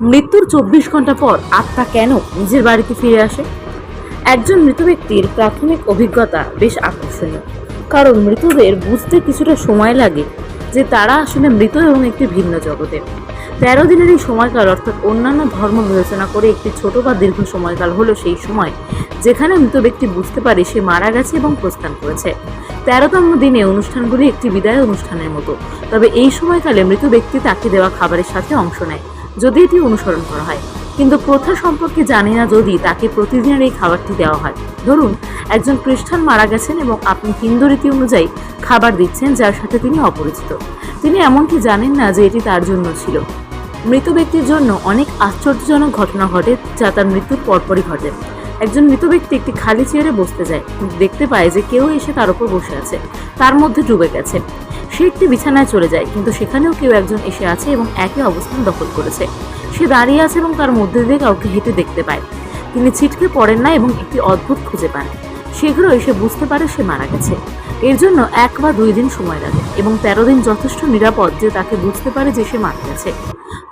মৃত্যুর চব্বিশ ঘণ্টা পর আত্মা কেন নিজের বাড়িতে ফিরে আসে? একজন মৃত ব্যক্তির প্রাথমিক অভিজ্ঞতা বেশ আকর্ষণীয়। কারণ মৃতদের বুঝতে কিছুটা সময় লাগে যে তারা আসলে মৃত এবং একটি ভিন্ন জগতে। তেরো দিনের এই সময়কাল অর্থাৎ অন্যান্য ধর্ম বিবেচনা করে একটি ছোট বা দীর্ঘ সময়কাল হলো সেই সময় যেখানে মৃত ব্যক্তি বুঝতে পারে সে মারা গেছে এবং প্রস্থান করেছে। তেরোতম দিনে অনুষ্ঠানগুলি একটি বিদায় অনুষ্ঠানের মতো। তবে এই সময়কালে মৃত ব্যক্তি তাকে দেওয়া খাবারের সাথে অংশ নেয়। যদি এটি অনুসরণ করা হয়। কিন্তু প্রথা সম্পর্কে জানি না যদি তাকে প্রতিদিনের এই খাবারটি দেওয়া হয়। ধরুন, একজন খ্রিস্টান মারা গেছেন এবং আপনি হিন্দু রীতি অনুযায়ী খাবার দিচ্ছেন যার সাথে তিনি অপরিচিত। তিনি এমনকি জানেন না যে এটি তার জন্য ছিল। মৃত ব্যক্তির জন্য অনেক আশ্চর্যজনক ঘটনা ঘটে যা তার মৃত্যুর পরপরই ঘটে। একজন মৃত ব্যক্তি একটি খালি চেয়ারে বসতে যায়। দেখতে পায় যে কেউ এসে তার উপর বসে আছে। তার মধ্যে ডুবে গেছে। সে একটি বিছানায় চলে যায়, কিন্তু সেখানেও কেউ একজন এসে আছে এবং একই অবস্থান দখল করেছে। সে দাঁড়িয়ে আছে এবং তার মধ্যে দিয়ে কাউকে হেঁটে দেখতে পায়। তিনি ছিটকে পড়েন না এবং একটি অদ্ভুত খুঁজে পান। শীঘ্রই সে বুঝতে পারে সে মারা গেছে। এর জন্য এক বা দুই দিন সময় লাগে এবং তেরো দিন যথেষ্ট নিরাপদ যে তাকে বুঝতে পারে যে সে মারা গেছে।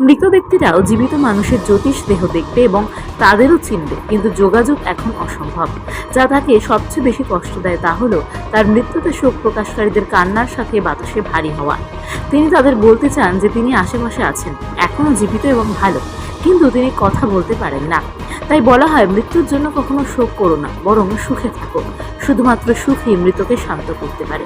মৃত ব্যক্তিরাও জীবিত মানুষের জ্যোতিষ দেহ দেখবে এবং তাদেরও চিনবে কিন্তু যোগাযোগ এখন অসম্ভব। যা তাকে সবচেয়ে বেশি কষ্ট দেয় তা হলো তার মৃত্যুতে শোক প্রকাশকারীদের কান্নার সাথে বাতাসে ভারী হওয়া। তিনি তাদের বলতে চান যে তিনি আশেপাশে আছেন এখনও জীবিত এবং ভালো, কিন্তু তিনি কথা বলতে পারেন না। তাই বলা হয়, মৃত্যুর জন্য কখনো শোক করো না, বরং সুখে থাকো। শুধুমাত্র সুখই মৃতকে শান্ত করতে পারে।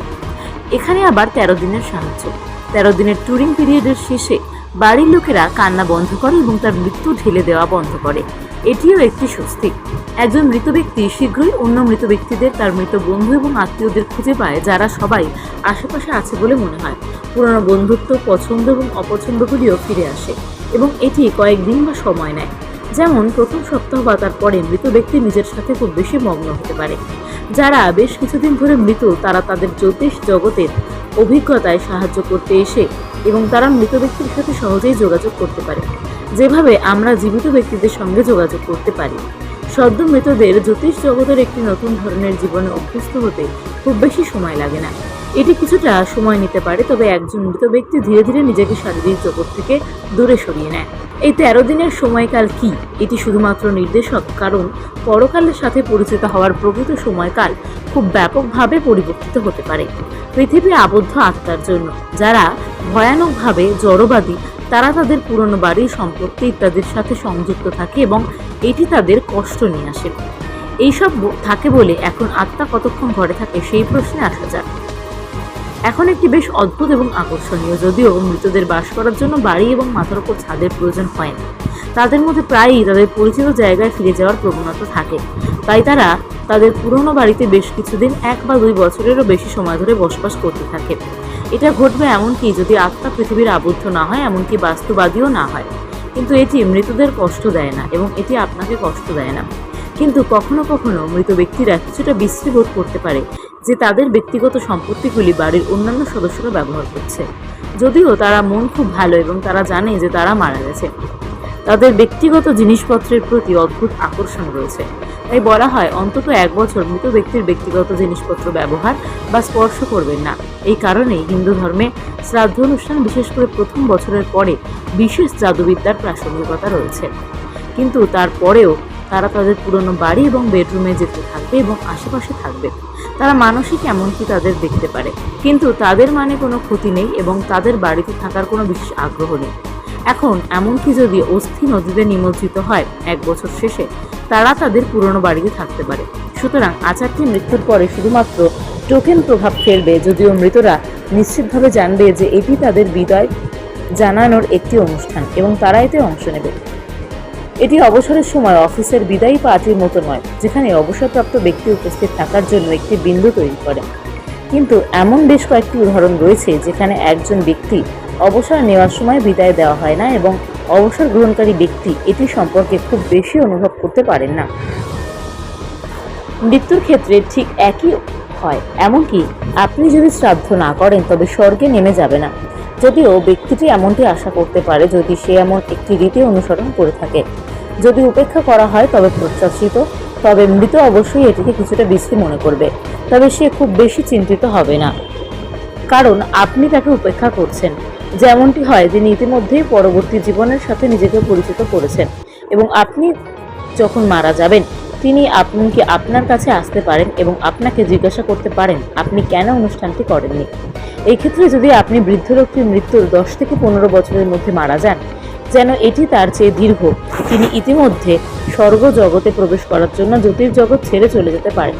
এখানে আবার তেরো দিনের সাহায্য। তেরো দিনের ট্যুরিং পিরিয়ডের শেষে বাড়ির লোকেরা কান্না বন্ধ করে এবং তার মৃত্যু ঢেলে দেওয়া বন্ধ করে। এটিও একটি স্বস্তি। একজন মৃত ব্যক্তি শীঘ্রই অন্য মৃত ব্যক্তিদের, তার মৃত বন্ধু এবং আত্মীয়দের খুঁজে পায়, যারা সবাই আশেপাশে আছে বলে মনে হয়। পুরনো বন্ধুত্ব, পছন্দ এবং অপছন্দগুলিও ফিরে আসে এবং এটি কয়েকদিন বা সময় নেয়। যেমন, প্রথম সপ্তাহ বা তার পরে মৃত ব্যক্তি নিজের সাথে খুব বেশি মগ্ন হতে পারে। যারা বেশ কিছুদিন ধরে মৃত, তারা তাদের জ্যোতিষ জগতের অভিজ্ঞতায় সাহায্য করতে এসে এবং তারা মৃত ব্যক্তির সাথে সহজেই যোগাযোগ করতে পারে। যেভাবে আমরা জীবিত ব্যক্তিদের সঙ্গে যোগাযোগ করতে পারি। সদ্য মৃতদের জ্যোতিষ জগতের একটি নতুন ধরনের জীবনে অভ্যস্ত হতে খুব বেশি সময় লাগে না। এটি কিছুটা সময় নিতে পারে, তবে একজন মৃত ব্যক্তি ধীরে ধীরে নিজেকে শারীরিক জগৎ থেকে দূরে সরিয়ে নেয়। এই তেরো দিনের সময়কাল কি? এটি শুধুমাত্র নির্দেশক, কারণ পরকালের সাথে পরিচিত হওয়ার প্রকৃত সময়কাল খুব ব্যাপকভাবে পরিবর্তিত হতে পারে। পৃথিবী আবদ্ধ আত্মার জন্য। যারা ভয়ানকভাবে জড়বাদী, তারা তাদের পুরনো বাড়ির সম্পত্তি ইত্যাদির সাথে সংযুক্ত থাকে এবং এটি তাদের কষ্ট নিয়ে আসে। এইসব থাকে বলে এখন আত্মা কতক্ষণ ঘরে থাকে সেই প্রশ্নে আসা যাক। এখন একটি বেশ অদ্ভুত এবং আকর্ষণীয়, যদিও মৃতদের বাস করার জন্য বাড়ি এবং মাথার উপর ছাদের প্রয়োজন হয় না। তাদের মধ্যে প্রায়ই তাদের পরিচিত জায়গায় ফিরে যাওয়ার প্রবণতা থাকে। তাই তারা তাদের পুরনো বাড়িতে বেশ কিছুদিন এক বা দুই বছরেরও বেশি সময় ধরে বসবাস করতে থাকে। এটা ঘটবে এমনকি যদি আত্মা পৃথিবীর আবদ্ধ না হয়, এমনকি বাস্তুবাদীও না হয়। কিন্তু এটি মৃতদের কষ্ট দেয় না এবং এটি আপনাকে কষ্ট দেয় না। কিন্তু কখনো কখনো মৃত ব্যক্তিরা কিছুটা বিশ্রী বোধ করতে পারে যে তাদের ব্যক্তিগত সম্পত্তিগুলি বাড়ির অন্যান্য সদস্যরা ব্যবহার করছে। যদিও তারা মন খুব ভালো এবং তারা জানে যে তারা মারা গেছে। তাদের ব্যক্তিগত জিনিসপত্রের প্রতি অদ্ভুত আকর্ষণ রয়েছে। তাই বলা হয়, অন্তত এক বছর মৃত ব্যক্তির ব্যক্তিগত জিনিসপত্র ব্যবহার বা স্পর্শ করবেন না। এই কারণেই হিন্দু ধর্মে শ্রাদ্ধ অনুষ্ঠান বিশেষ করে প্রথম বছরের পরে বিশেষ জাদুবিদ্যার প্রাসঙ্গিকতা রয়েছে। কিন্তু তারপরেও তারা তাদের পুরনো বাড়ি এবং বেডরুমে যেতে থাকবে এবং আশেপাশে থাকবে। তারা মানসিক এমনকি তাদের দেখতে পারে। কিন্তু তাদের মানে কোনো ক্ষতি নেই এবং তাদের বাড়িতে থাকার কোনো বিশেষ আগ্রহ নেই। এখন এমনকি যদি অস্থি নদীতে নিমজ্জিত হয় এক বছর শেষে, তারা তাদের পুরনো বাড়িতে থাকতে পারে। সুতরাং আচারটি মৃত্যুর পরে শুধুমাত্র টোকেন প্রভাব ফেলবে যদিও মৃতরা নিশ্চিতভাবে জানবে যে এটি তাদের বিদায় জানানোর একটি অনুষ্ঠান এবং তারা এতে অংশ নেবে। এটি অবসরের সময় অফিসের বিদায়ী পার্টির মতো নয়, যেখানে অবসরপ্রাপ্ত ব্যক্তি উপস্থিত থাকার জন্য একটি বিন্দু তৈরি করে। কিন্তু এমন বেশ কয়েকটি উদাহরণ রয়েছে যেখানে একজন ব্যক্তি অবসর নেওয়ার সময় বিদায় দেওয়া হয় না এবং অবসর গ্রহণকারী ব্যক্তি এটি সম্পর্কে খুব বেশি অনুভব করতে পারেন না। মৃত্যুর ক্ষেত্রে ঠিক একই হয়, এমনকি আপনি যদি শ্রাদ্ধ না করেন, তবে স্বর্গে নেমে যাবে না। যদিও ব্যক্তিটি এমনটি আশা করতে পারে যদি সে এমন একটি রীতি অনুসরণ করে থাকে। যদি উপেক্ষা করা হয়, তবে প্রত্যাশিত, তবে মৃত অবশ্যই এটিকে কিছুটা বিশ্রী মনে করবে, তবে সে খুব বেশি চিন্তিত হবে না। কারণ আপনি তাকে উপেক্ষা করছেন। যেমনটি হয় তিনি ইতিমধ্যেই পরবর্তী জীবনের সাথে নিজেকে পরিচিত করেছেন। এবং আপনি যখন মারা যাবেন, তিনি এমনকি আপনার কাছে আসতে পারেন এবং আপনাকে জিজ্ঞাসা করতে পারেন, আপনি কেন অনুষ্ঠানটি করেননি? এই ক্ষেত্রে যদি আপনি বৃদ্ধ লোকটির মৃত্যুর দশ থেকে পনেরো বছরের মধ্যে মারা যান, যেন এটি তার চেয়ে দীর্ঘ। তিনি ইতিমধ্যে স্বর্গ জগতে প্রবেশ করার জন্য জ্যোতির্জগৎ ছেড়ে চলে যেতে পারেন।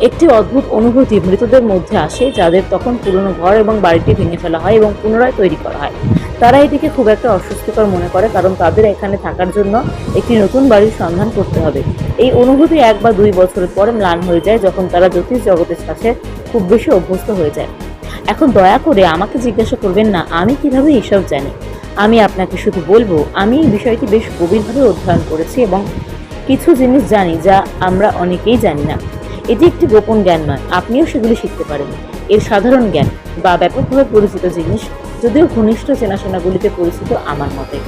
একটি অদ্ভুত অনুভূতি মৃতদের মধ্যে আসে, যাদের তখন পুরনো ঘর এবং বাড়িটি ভেঙে ফেলা হয় এবং পুনরায় তৈরি করা হয়। তারা এটিকে খুব একটা অস্বস্তিকর মনে করে, কারণ তাদের এখানে থাকার জন্য একটি নতুন বাড়ির সন্ধান করতে হবে। এই অনুভূতি এক বা দুই বছরের পরে ম্লান হয়ে যায়, যখন তারা জ্যোতিষ জগতের সাথে খুব বেশি অভ্যস্ত হয়ে যায়। এখন দয়া করে আমাকে জিজ্ঞাসা করবেন না, আমি কীভাবে এসব জানি? আমি আপনাকে শুধু বলব, আমি এই বিষয়টি বেশ গভীরভাবে অধ্যয়ন করেছি এবং কিছু জিনিস জানি যা আমরা অনেকেই জানি না। এটি একটি গোপন জ্ঞান নয়, আপনিও সেগুলি শিখতে পারেন। এর সাধারণ জ্ঞান বা ব্যাপকভাবে পরিচিত জিনিস যদিও ঘনিষ্ঠ চেনাশোনাগুলিতে পরিচিত আমার মতে।